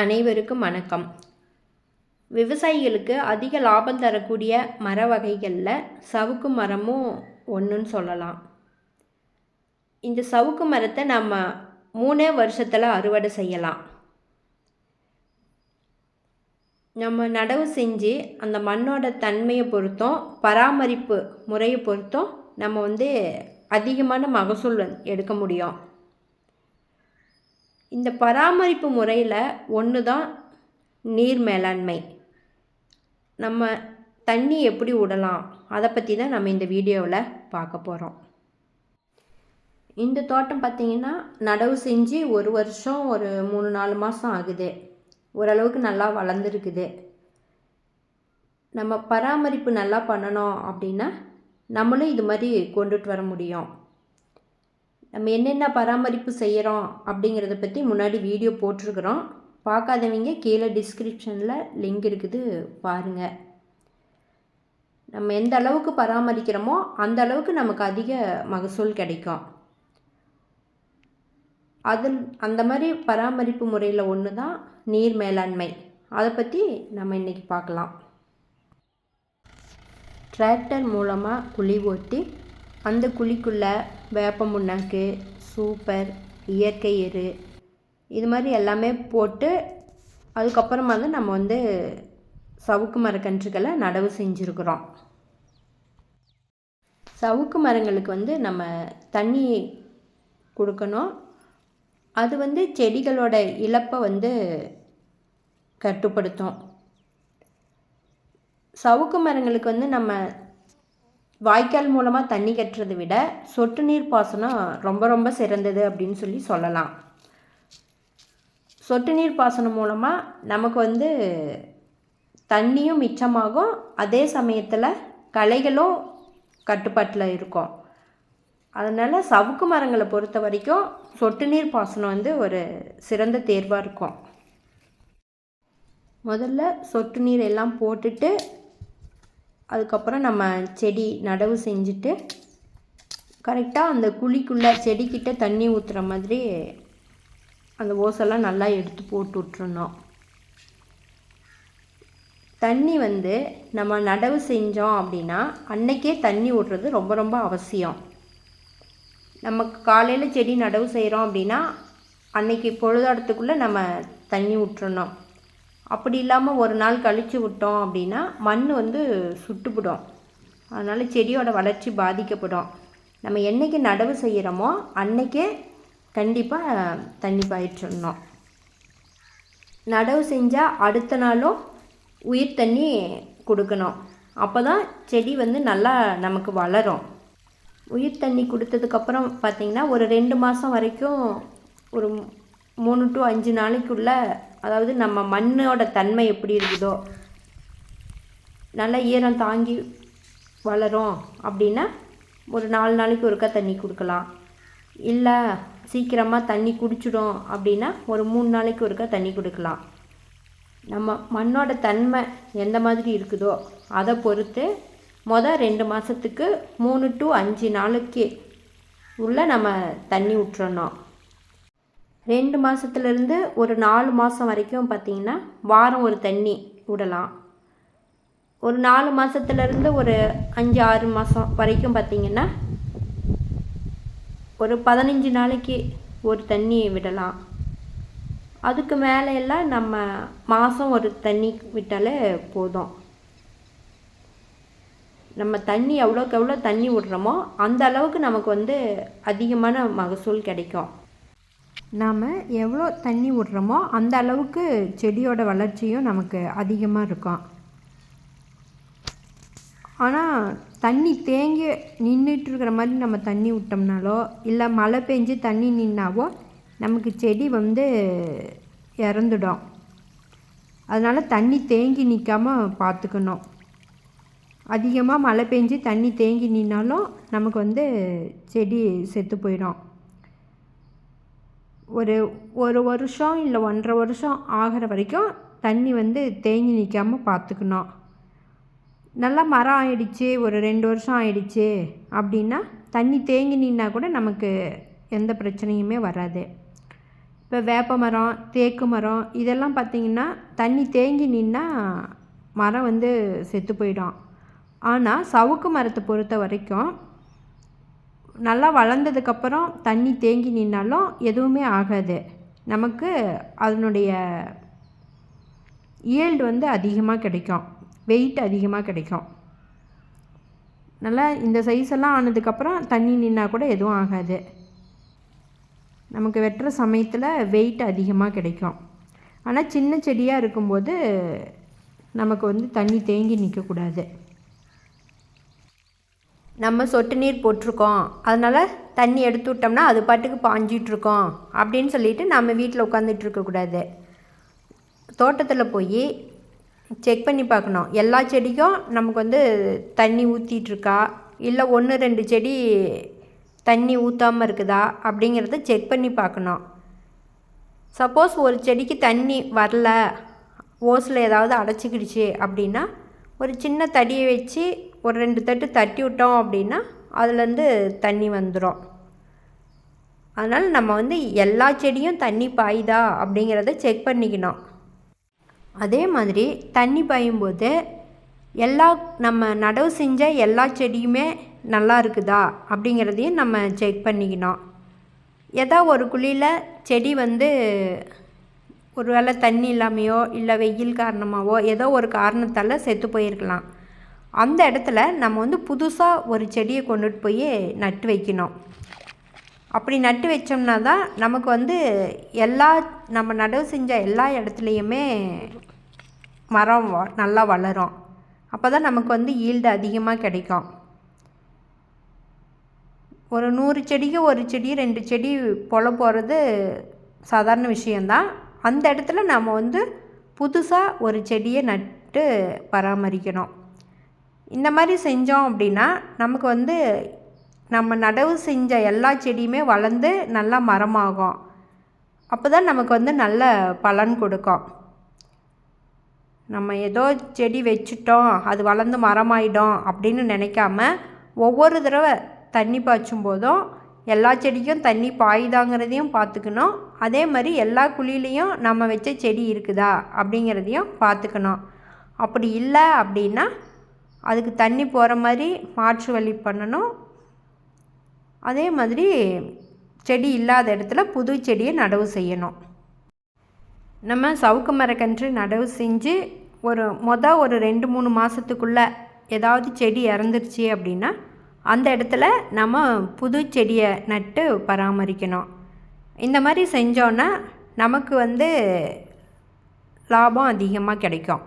அனைவருக்கும் வணக்கம். விவசாயிகளுக்கு அதிக லாபம் தரக்கூடிய மர வகைகளில் சவுக்கு மரமும் ஒன்றுன்னு சொல்லலாம். இந்த சவுக்கு மரத்தை நம்ம மூணே வருஷத்தில் அறுவடை செய்யலாம். நம்ம நடவு செஞ்சு அந்த மண்ணோட தன்மையை பொறுத்தும் பராமரிப்பு முறையை பொறுத்தும் நம்ம வந்து அதிகமான மகசூல் எடுக்க முடியும். இந்த பராமரிப்பு முறையில் ஒன்று தான் நீர் மேலாண்மை. நம்ம தண்ணி எப்படி விடலாம்? அதை பற்றி தான் நம்ம இந்த வீடியோவில் பார்க்க போகிறோம் இந்த தோட்டம் பார்த்திங்கன்னா நடவு செஞ்சு ஒரு வருஷம் ஒரு மூணு நாலு மாதம் ஆகுது. ஓரளவுக்கு நல்லா வளர்ந்துருக்குது. நம்ம பராமரிப்பு நல்லா பண்ணணும் அப்படின்னா நம்மளும் இது மாதிரி கொண்டுட்டு வர முடியும். நம்ம என்னென்ன பராமரிப்பு செய்கிறோம் அப்படிங்கிறத பற்றி முன்னாடி வீடியோ போட்டிருக்கிறோம். பார்க்காதவங்க கீழே டிஸ்கிரிப்ஷனில் லிங்க் இருக்குது பாருங்கள் நம்ம எந்த அளவுக்கு பராமரிக்கிறோமோ அந்த அளவுக்கு நமக்கு அதிக மகசூல் கிடைக்கும். அதில் அந்த மாதிரி பராமரிப்பு முறையில் ஒன்று தான் நீர் மேலாண்மை. அதை பற்றி நம்ம இன்றைக்கி பார்க்கலாம். டிராக்டர் மூலமாக குழி ஓட்டி அந்த குழிக்குள்ளே வேப்ப முன்னாக்கு சூப்பர் இயற்கை எரு இது மாதிரி எல்லாமே போட்டு அதுக்கப்புறமா வந்து நம்ம வந்து சவுக்கு மரக்கன்றுகளை நடவு செஞ்சுருக்குறோம். சவுக்கு மரங்களுக்கு வந்து நம்ம தண்ணி கொடுக்கணும். அது வந்து செடிகளோட இழப்பை வந்து கட்டுப்படுத்தும். சவுக்கு மரங்களுக்கு வந்து நம்ம வாய்க்கால் மூலமாக தண்ணி கட்டுறதை விட சொட்டு நீர் பாசனம் ரொம்ப ரொம்ப சிறந்தது அப்படின்னு சொல்லி சொல்லலாம். சொட்டு நீர் பாசனம் மூலமாக நமக்கு வந்து தண்ணியும் மிச்சமாகும். அதே சமயத்தில் களைகளும் கட்டுப்பாட்டில் இருக்கும். அதனால் சவுக்கு மரங்களை பொறுத்த வரைக்கும் சொட்டு நீர் பாசனம் வந்து ஒரு சிறந்த தேர்வாக இருக்கும். முதல்ல சொட்டு நீர் எல்லாம் போட்டுட்டு அதுக்கப்புறம் நம்ம செடி நடவு செஞ்சுட்டு கரெக்டாக அந்த குழிக்குள்ளே செடிக்கிட்ட தண்ணி ஊற்றுற மாதிரி அந்த ஓசெல்லாம் நல்லா எடுத்து போட்டு விட்ருணும் தண்ணி வந்து நம்ம நடவு செஞ்சோம் அப்படின்னா அன்னைக்கே தண்ணி விட்றது ரொம்ப ரொம்ப அவசியம். நமக்கு காலையில் செடி நடவு செய்கிறோம் அப்படின்னா அன்னைக்கு பொழுதாடத்துக்குள்ளே நம்ம தண்ணி விட்டுறணும் அப்படி இல்லாமல் ஒரு நாள் கழித்து விட்டோம் அப்படின்னா மண் வந்து சுட்டுப்பிடும். அதனால் செடியோட வளர்ச்சி பாதிக்கப்படும். நம்ம என்றைக்கு நடவு செய்கிறோமோ அன்னைக்கே கண்டிப்பாக தண்ணி பாயிச்சிடணும். நடவு செஞ்சால் அடுத்த நாளும் உயிர் தண்ணி கொடுக்கணும். அப்போ தான் செடி வந்து நல்லா நமக்கு வளரும். உயிர் தண்ணி கொடுத்ததுக்கப்புறம் பார்த்திங்கன்னா ஒரு ரெண்டு மாதம் வரைக்கும் ஒரு மூணு டு அஞ்சு நாளைக்குள்ளே அதாவது நம்ம மண்ணோட தன்மை எப்படி இருக்குதோ நல்லா ஈரம் தாங்கி வளரும் அப்படின்னா ஒரு நாலு நாளைக்கு ஒருக்கா தண்ணி கொடுக்கலாம். இல்லை சீக்கிரமாக தண்ணி குடிச்சிடும் அப்படின்னா ஒரு மூணு நாளைக்கு ஒருக்கா தண்ணி கொடுக்கலாம். நம்ம மண்ணோட தன்மை எந்த மாதிரி இருக்குதோ அதை பொறுத்து மொதல் ரெண்டு மாதத்துக்கு மூணு டு அஞ்சு நாளைக்கு உள்ள நம்ம தண்ணி விட்டுறணும் ரெண்டு மாதத்துலேருந்து ஒரு நாலு மாதம் வரைக்கும் பார்த்திங்கன்னா வாரம் ஒரு தண்ணி விடலாம் ஒரு நாலு மாதத்துலேருந்து ஒரு அஞ்சு ஆறு மாதம் வரைக்கும் பார்த்திங்கன்னா ஒரு பதினஞ்சு நாளைக்கு ஒரு தண்ணி விடலாம். அதுக்கு மேலே எல்லாம் நம்ம மாதம் ஒரு தண்ணி விட்டாலே போதும். நம்ம தண்ணி எவ்வளோக்கு எவ்வளோ தண்ணி விடுறோமோ அந்த அளவுக்கு நமக்கு வந்து அதிகமான மகசூல் கிடைக்கும். நாம் எவ்வளோ தண்ணி விட்றோமோ அந்த அளவுக்கு செடியோட வளர்ச்சியும் நமக்கு அதிகமாக இருக்கும். ஆனால் தண்ணி தேங்கி நின்றுட்டு இருக்கிற மாதிரி நம்ம தண்ணி விட்டோம்னாலோ இல்லை மழை பெஞ்சு தண்ணி நின்னாவோ நமக்கு செடி வந்து இறந்துடும். அதனால் தண்ணி தேங்கி நிற்காமல் பார்த்துக்கணும் அதிகமாக மழை பெஞ்சு தண்ணி தேங்கி நின்னாலும் நமக்கு வந்து செடி செத்து போயிடும். ஒரு ஒரு வருஷம் இல்லை ஒன்றரை வருஷம் ஆகிற வரைக்கும் தண்ணி வந்து தேங்கி நிற்காமல் பார்த்துக்கணும் நல்லா மரம் ஆயிடுச்சு ஒரு ரெண்டு வருஷம் ஆயிடுச்சு அப்படின்னா தண்ணி தேங்கி நின்னா கூட நமக்கு எந்த பிரச்சனையுமே வராது. இப்போ வேப்ப மரம் தேக்கு மரம் இதெல்லாம் பார்த்திங்கன்னா தண்ணி தேங்கி நின்னா மரம் வந்து செத்து போயிடும். ஆனால் சவுக்கு மரத்தை பொறுத்த வரைக்கும் நல்லா வளர்ந்ததுக்கப்புறம் தண்ணி தேங்கி நின்னாலும் எதுவுமே ஆகாது. நமக்கு அதனுடைய ஈல்டு வந்து அதிகமாக கிடைக்கும். வெயிட் அதிகமாக கிடைக்கும். நல்லா இந்த சைஸ் எல்லாம் ஆனதுக்கப்புறம் தண்ணி நின்னா கூட எதுவும் ஆகாது. நமக்கு வெட்டுற சமயத்தில் வெயிட் அதிகமாக கிடைக்கும். ஆனால் சின்ன செடியாக இருக்கும்போது நமக்கு வந்து தண்ணி தேங்கி நிற்கக்கூடாது நம்ம சொட்டு நீர் போட்டிருக்கோம். அதனால் தண்ணி எடுத்து விட்டோம்னா அது பாட்டுக்கு பாஞ்சிட்ருக்கோம். அப்படின்னு சொல்லிட்டு நம்ம வீட்டில் உட்காந்துட்டு இருக்கக்கூடாது தோட்டத்தில் போய் செக் பண்ணி பார்க்கணும். எல்லா செடிக்கும் நமக்கு வந்து தண்ணி ஊற்றிட்டுருக்கா இல்லை ஒன்று ரெண்டு செடி தண்ணி ஊற்றாமல் இருக்குதா? அப்படிங்கிறத செக் பண்ணி பார்க்கணும். சப்போஸ் ஒரு செடிக்கு தண்ணி வரல ஓஸில் ஏதாவது அடைச்சிக்கிடுச்சு அப்படின்னா ஒரு சின்ன தடியை வச்சு ஒரு ரெண்டு தட்டு தட்டி விட்டோம் அப்படின்னா அதுலேருந்து தண்ணி வந்துடும் அதனால் நம்ம வந்து எல்லா செடியும் தண்ணி பாயுதா அப்படிங்கிறத செக் பண்ணிக்கணும். அதே மாதிரி தண்ணி பாயும்போது எல்லா நம்ம நடவு செஞ்ச எல்லா செடியுமே நல்லா இருக்குதா அப்படிங்கிறதையும் நம்ம செக் பண்ணிக்கணும். ஏதோ ஒரு குழியில் செடி வந்து ஒரு வேளை தண்ணி இல்லாமையோ இல்லை வெயில் காரணமாகவோ ஏதோ ஒரு காரணத்தால் செத்து போயிருக்கலாம். அந்த இடத்துல நம்ம வந்து புதுசாக ஒரு செடியை கொண்டுட்டு போய் நட்டு வைக்கணும். அப்படி நட்டு வச்சோம்னா தான் நமக்கு வந்து எல்லா நம்ம நடவு செஞ்ச எல்லா இடத்துலையுமே மரம் நல்லா வளரும். அப்போ தான் நமக்கு வந்து ஈல்டு அதிகமாக கிடைக்கும். ஒரு நூறு செடிக்கு ஒரு செடி ரெண்டு செடி பொல போகிறது சாதாரண விஷயந்தான் அந்த இடத்துல நம்ம வந்து புதுசாக ஒரு செடியை நட்டு பராமரிக்கணும். இந்த மாதிரி செஞ்சோம் அப்படின்னா நமக்கு வந்து நம்ம நடவு செஞ்ச எல்லா செடியுமே வளர்ந்து நல்லா மரமாகும். அப்போ தான் நமக்கு வந்து நல்ல பலன் கொடுக்கும். நம்ம ஏதோ செடி வச்சுட்டோம் அது வளர்ந்து மரமாயிடும் அப்படின்னு நினைக்காம ஒவ்வொரு தடவை தண்ணி பாய்ச்சும் போதும் எல்லா செடிக்கும் தண்ணி பாயுதாங்கிறதையும் பார்த்துக்கணும். அதே மாதிரி எல்லா குழியிலையும் நம்ம வச்ச செடி இருக்குதா அப்படிங்கிறதையும் பார்த்துக்கணும். அப்படி இல்லை அப்படின்னா அதுக்கு தண்ணி போகிற மாதிரி மாற்று வழி பண்ணணும். அதே மாதிரி செடி இல்லாத இடத்துல புது செடியை நடவு செய்யணும். நம்ம சவுக்கு மரக்கன்று நடவு செஞ்சு ஒரு மொதல் ஒரு ரெண்டு மூணு மாதத்துக்குள்ளே ஏதாவது செடி இறந்துருச்சு அப்படின்னா அந்த இடத்துல நம்ம புது செடியை நட்டு பராமரிக்கணும். இந்த மாதிரி செஞ்சோன்னா நமக்கு வந்து லாபம் அதிகமாக கிடைக்கும்.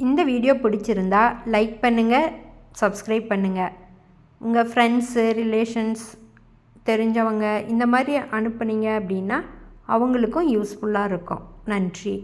இந்த வீடியோ பிடிச்சிருந்தா லைக் பண்ணுங்கள் சப்ஸ்கிரைப் பண்ணுங்கள் உங்கள் ஃப்ரெண்ட்ஸு ரிலேஷன்ஸ் தெரிஞ்சவங்க இந்த மாதிரி அனுப்புனீங்க அப்படின்னா அவங்களுக்கும் யூஸ்ஃபுல்லாக இருக்கும். நன்றி.